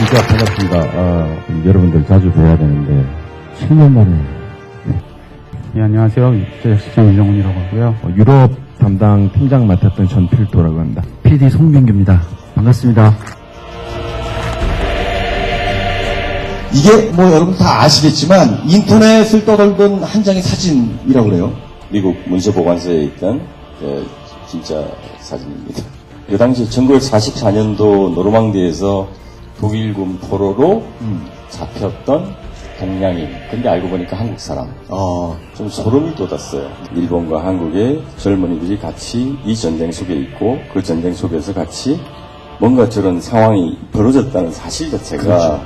진짜 반갑습니다. 아, 여러분들 자주 뵈야 되는데 7년 만에 예, 안녕하세요. 육제시장 이정훈이라고 하고요. 어, 유럽 담당 팀장 맡았던 전필도라고 합니다. PD 송민규입니다. 반갑습니다. 이게 뭐 여러분 다 아시겠지만 인터넷을 떠돌던 한 장의 사진이라고 그래요. 미국 문서보관소에 있던 그 진짜 사진입니다. 그 당시 1944년도 노르망디에서 독일군 포로로 잡혔던 동양인. 근데 알고 보니까 한국 사람. 어, 좀 소름이 돋았어요. 일본과 한국의 젊은이들이 같이 이 전쟁 속에 있고 그 전쟁 속에서 같이 뭔가 저런 상황이 벌어졌다는 사실 자체가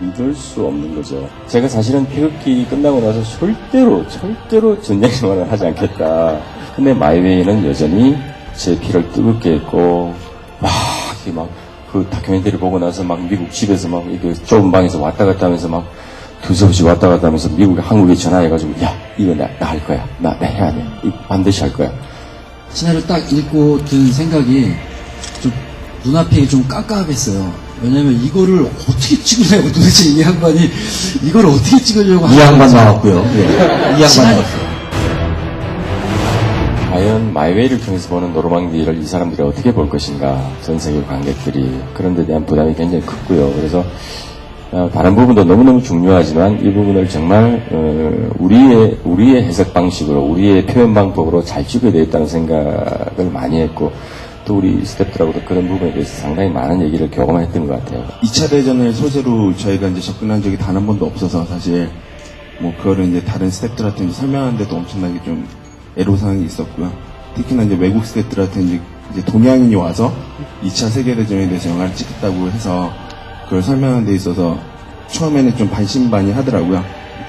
믿을 수 없는 거죠. 제가 사실은 태극기 끝나고 나서 절대로 절대로 전쟁 생활을 하지 않겠다. 근데 마이웨이는 여전히 제 피를 뜨겁게 했고 막 이렇게 막 그 다큐멘터리 보고 나서 막 미국 집에서 막 이렇게 좁은 방에서 왔다 갔다 하면서 막 두서없이 왔다 갔다 하면서 미국에 한국에 전화해가지고 야 이거 나나할 거야 나 나 해야 돼이 반드시 할 거야 신화를 딱 읽고 든 생각이 좀 눈앞이 좀 깜깜했어요. 왜냐면 이거를 어떻게 찍으려고 도대체 이 양반이 이걸 어떻게 찍으려고 이 양반. 나왔고요. 예. 이 양반 나왔어요. 과연 마이웨이를 통해서 보는 노르망디를 이 사람들이 어떻게 볼 것인가 전 세계 관객들이 그런 데 대한 부담이 굉장히 컸고요 그래서 어, 다른 부분도 너무너무 중요하지만 이 부분을 정말 어, 우리의 우리의 해석 방식으로 우리의 표현 방법으로 잘 찍어야 되겠다는 생각을 많이 했고 또 우리 스태프들하고도 그런 부분에 대해서 상당히 많은 얘기를 경험했던 것 같아요. 2차 대전을 소재로 저희가 이제 접근한 적이 단 한 번도 없어서 사실 뭐 그거를 이제 다른 스태프들한테 이제 설명하는데도 엄청나게 좀 애로사항이 있었고요. 특히나 이제 외국 스태프들한테 이제, 이제 동양인이 와서 2차 세계대전에 대해서 영화를 찍겠다고 해서 그걸 설명하는 데 있어서 처음에는 좀 반신반의 하더라고요.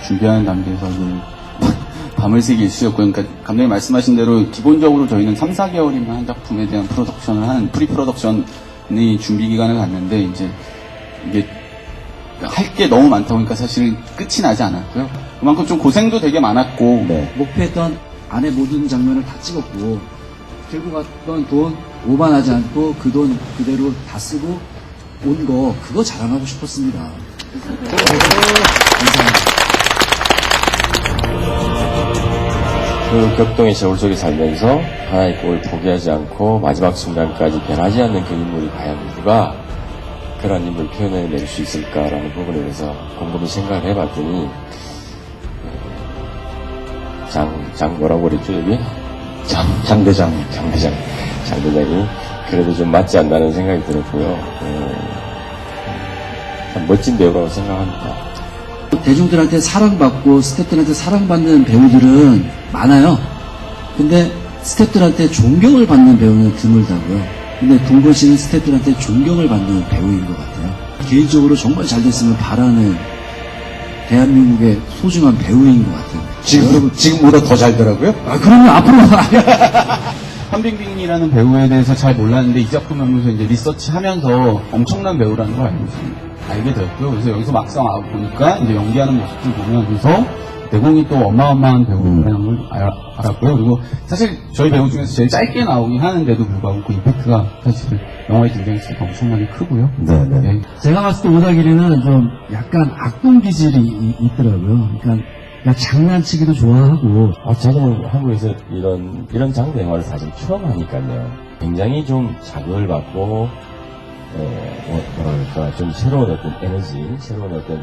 준비하는 단계에서는 밤을 새기 일쑤였고요. 그러니까 감독님 말씀하신 대로 기본적으로 저희는 3, 4개월이면 한 작품에 대한 프로덕션을 하는 프리 프로덕션이 준비 기간을 갖는데 이제 이게 할 게 너무 많다 보니까 사실 끝이 나지 않았고요. 그만큼 좀 고생도 되게 많았고 네. 목표했던 안에 모든 장면을 다 찍었고 들고 갔던 돈 오반하지 않고 그 돈 그대로 다 쓰고 온 거 그거 자랑하고 싶었습니다. 감사합니다. 그 격동의 세월 속에 살면서 하나의 꿈을 포기하지 않고 마지막 순간까지 변하지 않는 그 인물이 과연 누가 그런 인물을 표현해낼 수 있을까라는 부분에 대해서 곰곰이 생각을 해봤더니 장, 장 뭐라고 그랬죠 여기? 장, 장대장 장대장 장대장이 그래도 좀 맞지 않나는 생각이 들었고요 어, 참 멋진 배우라고 생각합니다 대중들한테 사랑받고 스태프들한테 사랑받는 배우들은 많아요. 근데 스태프들한테 존경을 받는 배우는 드물다고요. 근데 동건 씨는 스태프들한테 존경을 받는 배우인 것 같아요. 개인적으로 정말 잘 됐으면 바라는 대한민국의 소중한 배우인 것 같아요. 지금, 지금보다 더 잘더라고요. 아, 그러면 앞으로 한빙빙이라는 배우에 대해서 잘 몰랐는데 이 작품 하면서 이제 리서치 하면서 엄청난 배우라는 걸 알고 있습니다. 알게 되었고요. 그래서 여기서 막상 와 보니까 이제 연기하는 모습들 보면서 내공이 또 어마어마한 배우라는 걸 알, 알았고요. 그리고 사실 저희 배우 중에서 제일 짧게 나오긴 하는데도 불구하고 그 임팩트가 사실 영화에 등장했을 때 엄청나게 크고요. 네 네. 네. 제가 봤을 때 오다기리는 좀 약간 악동 기질이 이- 있더라고요. 그러니까 그냥 장난치기도 좋아하고 아, 저는 한국에서 이런, 이런 장르 영화를 사실 처음 하니까요. 굉장히 좀 자극을 받고, 어, 뭐, 뭐랄까, 좀 새로운 어떤 에너지, 새로운 어떤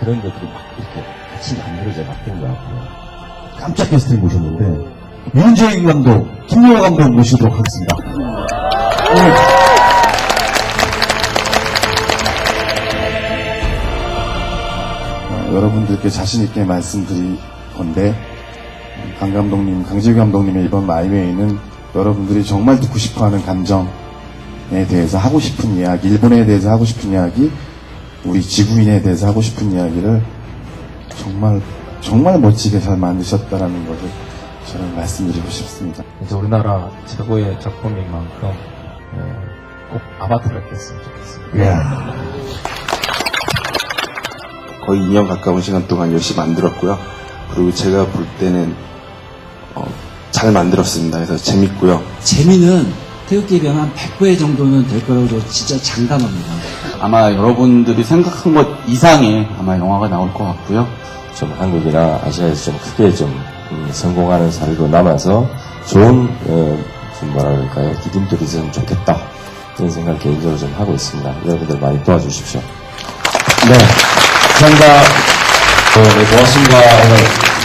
그런 것들이 막 이렇게 같이 만들어져 갔던 것 같고요. 깜짝 게스트를 모셨는데 윤재인 감독, 김영호 감독 모시도록 하겠습니다. 어, 여러분들께 자신 있게 말씀드릴 건데 강 감독님, 강재규 감독님의 이번 마이웨이는 여러분들이 정말 듣고 싶어하는 감정에 대해서 하고 싶은 이야기, 일본에 대해서 하고 싶은 이야기, 우리 지구인에 대해서 하고 싶은 이야기를 정말 정말 멋지게 잘 만드셨다라는 것을 저는 말씀드리고 싶습니다. 이제 우리나라 최고의 작품인 만큼 예, 꼭 아바타를 깼으면 좋겠습니다. 거의 2년 가까운 시간 동안 열심히 만들었고요. 그리고 제가 볼 때는 어, 잘 만들었습니다. 그래서 재밌고요. 재미는 태극기에 비하면 한 100배 정도는 될 거라고 저 진짜 장담합니다. 아마 여러분들이 생각한 것 이상의 아마 영화가 나올 것 같고요. 좀 한국이나 아시아에서 좀 크게 좀 음, 성공하는 사례로 남아서 좋은 어, 좀 뭐라 그럴까요 디딤돌이 있으면 좋겠다 이런 생각 개인적으로 좀 하고 있습니다. 여러분들 많이 도와주십시오. 네. 감사합니다. 어, 네, 고맙습니다. 오늘